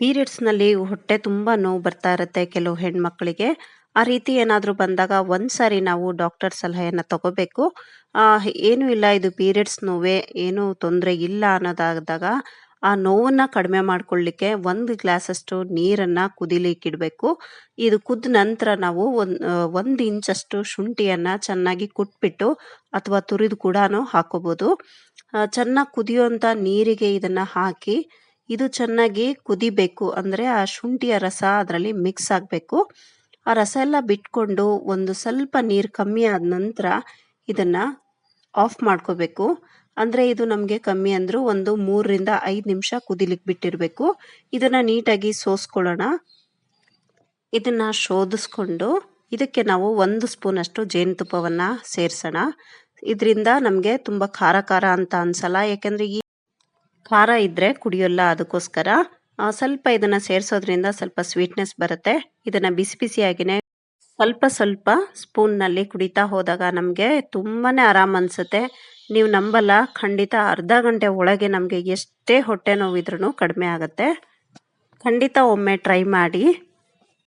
ಪೀರಿಯಡ್ಸ್‌ನಲ್ಲಿ ಹೊಟ್ಟೆ ತುಂಬ ನೋವು ಬರ್ತಾ ಇರುತ್ತೆ ಕೆಲವು ಹೆಣ್ಮಕ್ಳಿಗೆ. ಆ ರೀತಿ ಏನಾದರೂ ಬಂದಾಗ ಒಂದ್ಸಾರಿ ನಾವು ಡಾಕ್ಟರ್ ಸಲಹೆಯನ್ನು ತಗೋಬೇಕು. ಏನು ಇಲ್ಲ ಇದು ಪೀರಿಯಡ್ಸ್ ನೋವೇ, ಏನೂ ತೊಂದರೆ ಇಲ್ಲ ಅನ್ನೋದಾದಾಗ, ಆ ನೋವನ್ನು ಕಡಿಮೆ ಮಾಡ್ಕೊಳ್ಳಿಕ್ಕೆ ಒಂದು ಗ್ಲಾಸಷ್ಟು ನೀರನ್ನು ಕುದಿಲಿಕ್ಕಿಡಬೇಕು ಇದು ಕುದ್ದ ನಂತರ ನಾವು ಒಂದು ಒಂದು 1 ಇಂಚಷ್ಟು ಶುಂಠಿಯನ್ನು ಚೆನ್ನಾಗಿ ಕುಟ್ಬಿಟ್ಟು ಅಥವಾ ತುರಿದು ಕೂಡ ಹಾಕೋಬೋದು ಚೆನ್ನಾಗಿ ಕುದಿಯುವಂಥ ನೀರಿಗೆ ಇದನ್ನು ಹಾಕಿ, ಇದು ಚೆನ್ನಾಗಿ ಕುದಿಬೇಕು. ಅಂದರೆ ಆ ಶುಂಠಿಯ ರಸ ಅದರಲ್ಲಿ ಮಿಕ್ಸ್ ಆಗಬೇಕು ಆ ರಸ ಎಲ್ಲ ಬಿಟ್ಕೊಂಡು ಒಂದು ಸ್ವಲ್ಪ ನೀರು ಕಮ್ಮಿ ಆದ ನಂತರ ಇದನ್ನು ಆಫ್ ಮಾಡ್ಕೋಬೇಕು. ಅಂದರೆ ಇದು ನಮಗೆ ಕಮ್ಮಿ ಅಂದರೂ ಒಂದು 3 ರಿಂದ 5 ನಿಮಿಷ ಕುದಿಲಿಕ್ಕೆ ಬಿಟ್ಟಿರಬೇಕು ಇದನ್ನು ನೀಟಾಗಿ ಸೋಸ್ಕೊಳ್ಳೋಣ. ಇದನ್ನು ಶೋಧಿಸ್ಕೊಂಡು ಇದಕ್ಕೆ ನಾವು 1 ಸ್ಪೂನ್ ಅಷ್ಟು ಜೇನುತುಪ್ಪವನ್ನ ಸೇರ್ಸೋಣ. ಇದ್ರಿಂದ ನಮ್ಗೆ ತುಂಬಾ ಖಾರ ಖಾರ ಅಂತ ಅನ್ಸಲ್ಲ. ಯಾಕೆಂದರೆ ಈ ಖಾರ ಇದ್ರೆ ಕುಡಿಯೋಲ್ಲ ಅದಕ್ಕೋಸ್ಕರ. ಸ್ವಲ್ಪ ಇದನ್ನ ಸೇರಿಸೋದ್ರಿಂದ ಸ್ವಲ್ಪ ಸ್ವೀಟ್‌ನೆಸ್ ಬರುತ್ತೆ. ಇದನ್ನ ಬಿಸಿ ಬಿಸಿಯಾಗಿಯೇ ಸ್ವಲ್ಪ ಸ್ವಲ್ಪ ಸ್ಪೂನ್‌ನಲ್ಲಿ ಕುಡಿತಾ ಹೋದಾಗ ನಮಗೆ ತುಂಬಾನೇ ಆರಾಮ್ ಅನ್ಸುತ್ತೆ. ನೀವು ನಂಬಲ್ಲ, ಖಂಡಿತ ಅರ್ಧ ಗಂಟೆ ಒಳಗೆ ನಮಗೆ ಎಷ್ಟೇ ಹೊಟ್ಟೆ ನೋವಿದ್ರೂ ಕಡಿಮೆ ಆಗುತ್ತೆ ಖಂಡಿತ ಒಮ್ಮೆ ಟ್ರೈ ಮಾಡಿ.